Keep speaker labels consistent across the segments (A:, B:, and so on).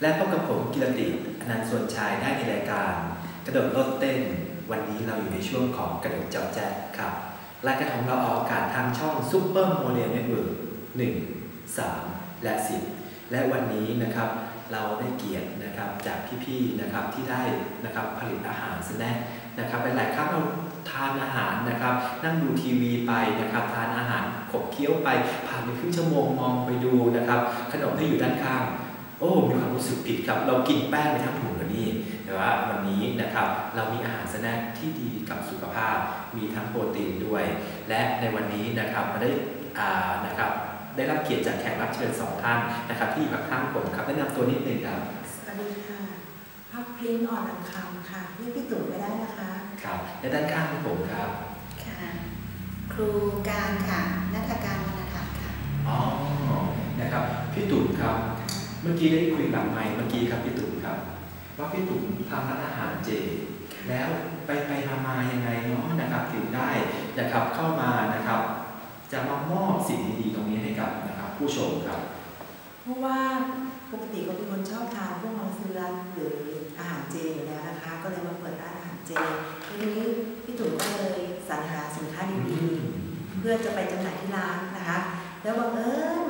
A: และพบกับผมกิรติอนันต์ส่วนชายได้ในรายการ กระโดดโลดเต้น วันนี้เราอยู่ในช่วงของกระโดดเจาะแจ๊กครับรายการของเราออกอากาศทางช่อง Super Model Network 1 3และ10และวันนี้นะครับเราได้เกียรตินะครับจากพี่ๆนะครับที่ได้นะครับผลิตอาหารสแน็คนะครับหลายๆครั้งเราทานอาหารนะครับ นั่งดูทีวีไปนะครับ ทานอาหารขบเคี้ยวไปผ่านไปครึ่งชั่วโมงมองไปดูนะครับ ขนมที่อยู่ด้านข้าง โอ้มีความรู้สึกผิดครับ เรากินแป้งไปทั้งถุงกันนี่แต่ว่าวันนี้นะครับเรามีอาหารสแน็คที่ดีกับสุขภาพ มีทั้งโปรตีนด้วย และในวันนี้นะครับมาได้อ่านะครับได้รับเกียรติจากแขกรับเชิญสองท่านนะครับ ที่อยู่ข้างๆผมครับแนะนำตัวนิดหนึ่งครับ
B: สวัสดีค่ะพักพริ้นอ่อนอังคำค่ะเรียกพี่ตู่ไปได้นะคะ
A: ครับและด้านข้างของผมครับ
C: ค่ะครูการค่ะนักการวรรณทัศน์ค่ะ
A: อ๋อนะครับพี่ตุ๋มครับ เมื่อกี้ได้คุยหลังไมค์เมื่อกี้ครับพี่ตุ๋มครับ ว่าพี่ตุ๋มทำร้านอาหารเจ แล้วไปไปมามายังไงเนาะนะครับถึงได้นะครับเข้ามานะครับ จะมามอบสิ่งดีๆตรงนี้ให้กับนะครับ ผู้ชมครับ
B: เพราะว่าปกติก็เป็นคนชอบทานพวกมังสวิรัตหรืออาหารเจอยู่แล้วนะคะ ก็เลยมาเปิดร้านอาหารเจทีนี้พี่ตู่ก็เลยสรรหาสินค้าดีๆเพื่อจะไปจำหน่ายที่ร้านนะคะ แล้วบังเอิญวันนั้นอะ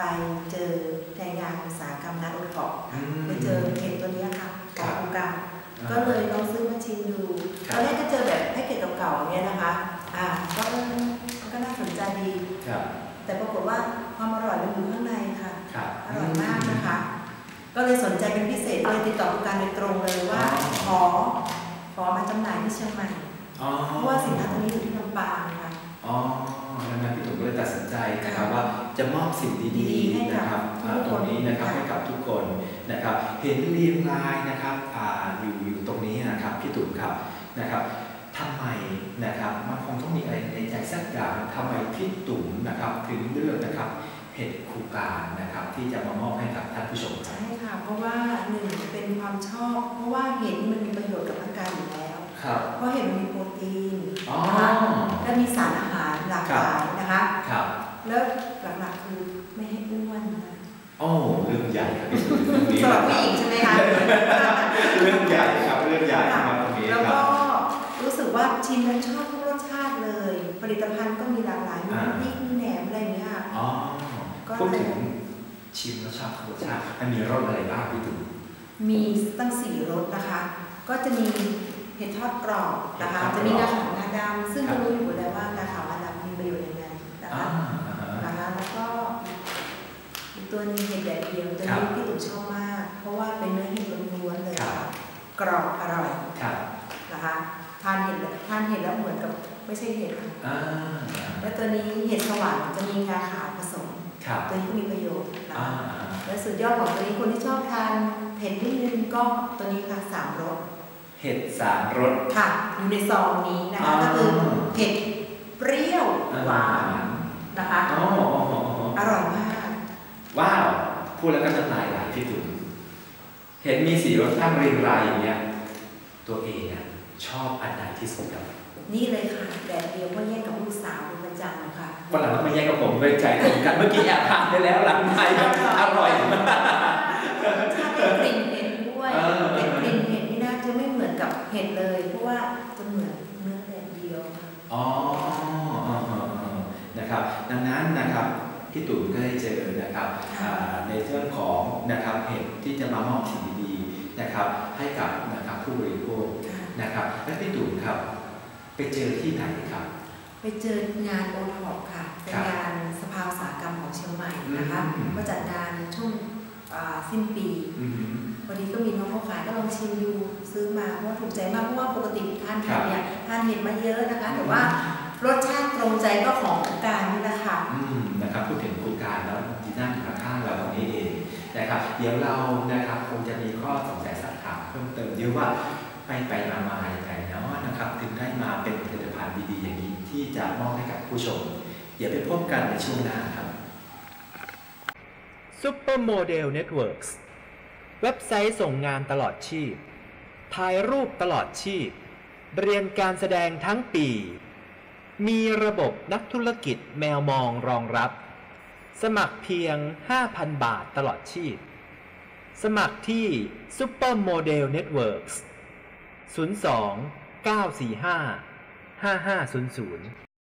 B: ไปเจอในงานอุตสาหกรรมนัดโอท็อป
A: อืม
B: ไปเจอเห็ดตัวเนี้ยค่ะ
A: ครั
B: กับบโครงการ
A: อ่า
B: ก็เลยลองซื้อมาชิมดู
A: ครั
B: ต
A: บ
B: อนแรกก็เจอแบบแพ็กเกจเก่าๆอย่างเงี้ยนะคะอ่าก็เออมันก็น่าสนใจดี
A: ครับ
B: แต่ปรากฏว่าความอร่อยมันอยู่ข้างในค่ะ
A: ครับ
B: อร่อยมากนะคะ ก็เลยสนใจเป็นพิเศษเลยติดต่อผู้การโดยตรงเลยว่าขอขอมาจำหน่ายที่เชียงใหม่
A: อ๋อ
B: เพราะว่าสินค้าตัวนี้อยู่ที่ลำปางค่ะ
A: เลยตัดสินใจนะครับว่าจะมอบสิ่งดีๆ
B: ให้กับ
A: นะครับอ่า
B: ทุกคน
A: ตรงนี้นะครับ
B: ค่ะ
A: ให้กับทุกคนนะครับ เห็นเรียงรายนะครับอ่าอยู่อยู่ตรงนี้นะครับพี่ตุ๋มครับนะครับทำไมนะครับมันคงต้องมีอะไรในใจสักอย่างทำไมพี่ตุ๋มนะครับถึงเลือกนะครับเห็ดคูการนะครับ ที่จะมามอบให้กับท่านผู้ชมครับ
B: ใช่ค่ะเพราะว่าหนึ่งเป็นความชอบ เพราะว่าเห็ดมันมีประโยชน์กับร่างกายอยู่แล้ว
A: ครับ
B: เพราะเห็ดมันมีโปรตีน
A: อ๋อ
B: นะคะและมีสารอาหารหลากหลายนะคะ
A: ครับ
B: แล้วหลักๆคือไม่ให้อ้วนนะ
A: โอ้เรื่องใหญ่ครับพี่ตุ๋มเรื่องนี้
B: สำหรับผู้หญิงใช่ไหมคะ
A: เรื่องใหญ่ครับเรื่องใหญ่ครับตรงนี้
B: แล้ว
A: ครั
B: ก็
A: บ
B: รู้สึกว่าชิมแล้วชอบทุกรสชาติเลย ผลิตภัณฑ์ก็มีหลากหลายมี
A: อ่า
B: พริกมีแหนมอะไรอย่างเงี้ยค่ะ
A: อ๋อ
B: ก็
A: พูดถึงชิมรสชาติรสชาติมันมีรสอะไรบ้างพี่ตุ๋ม
B: มีตั้งสี่รสนะคะ ก็จะมี เห็ดทอดกรอบนะคะ
A: เห็ดทอดกรอบ
B: จะมีงาขาวงาดำซึ่ง
A: ครั
B: ก็
A: บ
B: รู้อยู่แล้วว่างาขาวงาดำมีประโยชน์ยังไงนะ
A: อ่า
B: คะ
A: อ่าฮะ
B: นะคะแล้วก็อีกตัวหนึงเห็ดแดดเดียวตัว
A: ครับ
B: นี้พี่ตุ๋มชอบมาก เพราะว่าเป็นเนื้อเห็ดล้วนๆเลย
A: ครับ
B: ค่ะกรอบอร่อย
A: ครับ
B: นะคะทานเห็ดแล้วทานเห็ดแล้วเหมือนกับไม่ใช่เห็ดค่ะ
A: อ่า
B: และตัวนี้เห็ดสวรรค์จะมีงาขาวผสม
A: ครับ
B: ตัวนี้ก็มีประโยชน์นะ
A: อ่า
B: คะและสุดยอดของตัวนี้คนที่ชอบทานเผ็ดนิดนึงก็ตัวนี้ค่ะสามรส
A: เห็ดสามรส
B: ค่ะ อยู่ในซองนี้นะคะ
A: อ่า
B: ก็คือเผ็ดเปรี้ยวหวานนะคะ
A: อ๋ออ๋ออ๋ออ๋อ
B: อร่อยมาก
A: ว้าวพูดแล้วก็น้ำลายไหลพี่ตุ๋มเห็นมีสีรสชาติเรียงรายอย่างเงี้ยตัวเองอะชอบอันไหนที่สุดครับ
B: นี่เลยค่ะแดดเดียวเพราะแย่งกับลูกสาวเป็นประจำค่ะ
A: วันหลังต้องมาแย่งกับผมด้วยใจตรงกันเมื่อกี้แอบทานไปแล้วหลังไทยอร่อยมาก นั้นนะครับพี่ตุ๋มก็ได้เจอนะครับอ่าในเรื่องของนะครับเห็ดที่จะมามอบสิ่งดีๆนะครับ ให้กับนะครับผู้บริโภคนะครับ และพี่ตุ๋มครับ ไปเจอที่ไหนครับ
B: ไปเจองานโอท็อปค่ะเป็น
A: ครับ
B: งานสภาอุตสาหกรรมของเชียงใหม่นะคะ
A: อืม
B: ก็จัดงานช่วงอ่าสิ้นปี
A: อือหือ
B: พอดีก็มีน้องเขาขายก็ลองชิมดูซื้อมาเพราะว่าถูกใจมากเพราะว่าปกติทาน
A: ครั
B: เห็ด
A: บ
B: เนี่ยทานเห็ดมาเยอะนะคะ แต่ว่า รสชาติตรงใจก็ของการนี่แหละค่ะ
A: อืมนะครับพูดถึงโครงการแล้วที่นั่งข้างๆเราตรงนี้เองนะครับเดี๋ยวเรานะครับคงจะมีข้อสงสัยสักถาม
D: เพิ่มเติมเยอะว่าไปไปมามาอย่างไรเนาะนะครับถึงได้มาเป็นผลิตภัณฑ์ดีๆอย่างนี้ที่จะมอบให้กับผู้ชม เดี๋ยวไปพบกันในช่วงหน้าครับ
A: Supermodel Networks เว็บไซต์ส่งงานตลอดชีพ ถ่ายรูปตลอดชีพ เรียนการแสดงทั้งปี มีระบบนักธุรกิจแมวมองรองรับ สมัครเพียง 5,000 บาทตลอดชีพ สมัครที่ Supermodel Networks 02 945 5500